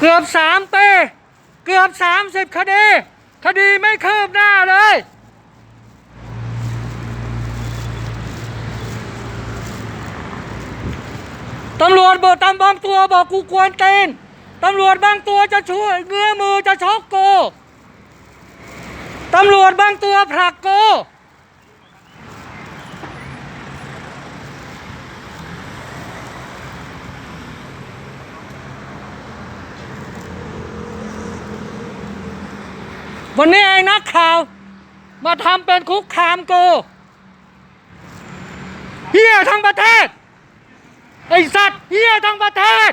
เกือบสามปี เกือบสามสิบคดี คดีไม่คืบหน้าเลย ตำรวจบอกตำบางตัวบอกกูกวนตีนตำรวจบางตัวจะช่วยเงื้อมือจะช็อกโก ตำรวจบางตัวผลักโก วันนี้ไอ้นักข่าว มาทำเป็นคุกคามกูเฮียทั้งประเทศ ไอ้สัตว์เฮียทั้งประเทศ